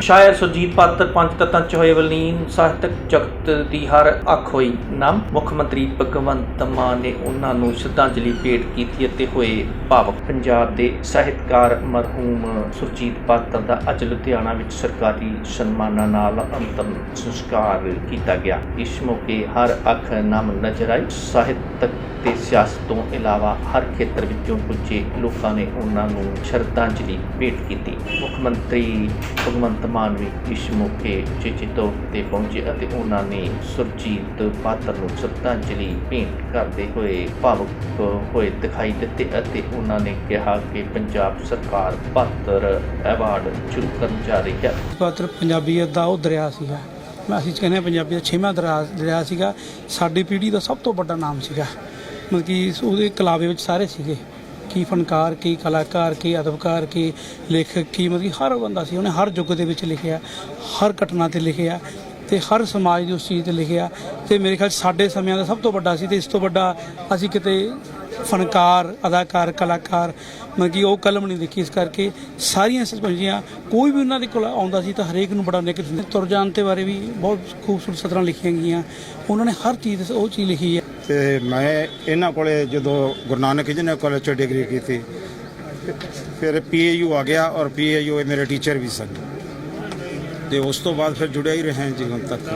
ਸ਼ਾਇਰ ਸੁਰਜੀਤ ਪਾਤਰ ਪੰਜ ਤੱਤਾਂ ਚ ਹੋਏ ਵਲੀਨ ਸਾਹਿਤਕ ਜਗਤ ਦੀ ਹਰ ਅੱਖ ਹੋਈ ਨਾਮ। ਮੁੱਖ ਮੰਤਰੀ ਭਗਵੰਤ ਮਾਨ ਨੇ ਉਹਨਾਂ ਨੂੰ ਸ਼ਰਧਾਂਜਲੀ ਭੇਟ ਕੀਤੀ ਅਤੇ ਹੋਏ ਭਾਵਕ। ਪੰਜਾਬ ਦੇ ਸਾਹਿਤਕਾਰ ਮਰਹੂਮ ਸੁਰਜੀਤ ਪਾਤਰ ਦਾ ਅੱਜ ਲੁਧਿਆਣਾ ਵਿੱਚ ਸਰਕਾਰੀ ਸਨਮਾਨਾਂ ਨਾਲ ਅੰਤਮ ਸੰਸਕਾਰ ਕੀਤਾ ਗਿਆ। ਇਸ ਮੌਕੇ ਹਰ ਅੱਖ ਨਾਮ ਨਜ਼ਰ ਆਈ। ਸਾਹਿਤਕ ਤੇ ਸਿਆਸਤ ਤੋਂ ਇਲਾਵਾ ਹਰ ਖੇਤਰ ਵਿੱਚੋਂ ਪੁੱਜੇ ਲੋਕਾਂ ਨੇ ਉਹਨਾਂ ਨੂੰ ਸ਼ਰਧਾਂਜਲੀ ਭੇਟ ਕੀਤੀ। ਮੁੱਖ ਮੰਤਰੀ ਭਗਵੰਤ ਮਾਨ ਵੀ ਇਸ ਮੌਕੇ ਉਚੇਚੇ ਤੌਰ ਤੇ ਪਹੁੰਚੇ ਅਤੇ ਉਹਨਾਂ ਨੇ ਸੁਰਜੀਤ ਪਾਤਰ ਨੂੰ ਸ਼ਰਧਾਂਜਲੀ ਭੇਂਟ ਕਰਦੇ ਹੋਏ ਭਾਵੁਕ ਹੋਏ ਦਿਖਾਈ ਦਿੱਤੇ ਅਤੇ ਉਹਨਾਂ ਨੇ ਕਿਹਾ ਕਿ ਪੰਜਾਬ ਸਰਕਾਰ ਪਾਤਰ ਐਵਾਰਡ ਸ਼ੁਰੂ ਕਰਨ ਜਾ ਰਹੀ ਹੈ। ਪਾਤਰ ਪੰਜਾਬੀਅਤ ਦਾ ਉਹ ਦਰਿਆ ਸੀਗਾ। ਮੈਂ ਅਸੀਂ ਕਹਿੰਦੇ ਹਾਂ ਪੰਜਾਬੀ ਦਾ ਛੇਵਾਂ ਦਰਿਆ ਦਰਿਆ ਸੀਗਾ। ਸਾਡੀ ਪੀੜ੍ਹੀ ਦਾ ਸਭ ਤੋਂ ਵੱਡਾ ਨਾਮ ਸੀਗਾ। ਮਤਲਬ ਕਿ ਉਹਦੇ ਕਲਾਵੇ ਵਿੱਚ ਸਾਰੇ ਸੀਗੇ। ਕੀ ਫਨਕਾਰ, ਕੀ ਕਲਾਕਾਰ, ਕੀ ਅਦਬਕਾਰ, ਕੀ ਲੇਖਕ, ਕੀ ਮਤਲਬ ਕਿ ਹਰ ਬੰਦਾ ਸੀ, ਉਹਨੇ ਹਰ ਯੁੱਗ ਦੇ ਵਿੱਚ ਲਿਖਿਆ, ਹਰ ਘਟਨਾ ਤੇ ਲਿਖਿਆ ਤੇ ਹਰ ਸਮਾਜ ਦੀ ਉਸ ਚੀਜ਼ ਤੇ ਲਿਖਿਆ ਤੇ ਮੇਰੇ ਖਿਆਲ 'ਚ ਸਾਡੇ ਸਮਿਆਂ ਦਾ ਸਭ ਤੋਂ ਵੱਡਾ ਸੀ ਤੇ ਇਸ ਤੋਂ ਵੱਡਾ ਅਸੀਂ ਕਿਤੇ ਫਨਕਾਰ, ਅਦਾਕਾਰ, ਕਲਾਕਾਰ, ਮਤਲਬ ਕਿ ਉਹ ਕਲਮ ਨਹੀਂ ਦੇਖੀ ਇਸ ਕਰਕੇ ਸਾਰੀਆਂ ਸਰਪੰਚੀਆਂ ਕੋਈ ਵੀ ਉਹਨਾਂ ਦੇ ਕੋਲ ਆਉਂਦਾ ਸੀ ਤਾਂ ਹਰੇਕ ਨੂੰ ਬੜਾ ਨਿਕ ਦਿੰਦੇ ਤੁਰ ਜਾਣ ਤੇ ਬਾਰੇ ਵੀ ਬਹੁਤ ਖੂਬਸੂਰਤ ਸਤਰਾਂ ਲਿਖੀਆਂ ਗਈਆਂ। ਉਹਨਾਂ ਨੇ ਹਰ ਚੀਜ਼ ਉਹ ਚੀਜ਼ ਲਿਖੀ ਹੈ। ਤੇ ਮੈਂ ਇਹਨਾਂ ਕੋਲੇ ਜਦੋਂ ਗੁਰੂ ਨਾਨਕ ਜੀ ਨੇ ਕਾਲਜ ਚ ਡਿਗਰੀ ਕੀਤੀ, ਫਿਰ ਪੀਏਯੂ ਆ ਗਿਆ ਔਰ ਪੀਏਯੂ ਮੇਰੇ ਟੀਚਰ ਵੀ ਸਨ। ਤੇ ਉਸ ਤੋਂ ਬਾਅਦ ਫਿਰ ਜੁੜਿਆ ਹੀ ਰਹੇ ਜੀ ਹੁਣ ਤੱਕ।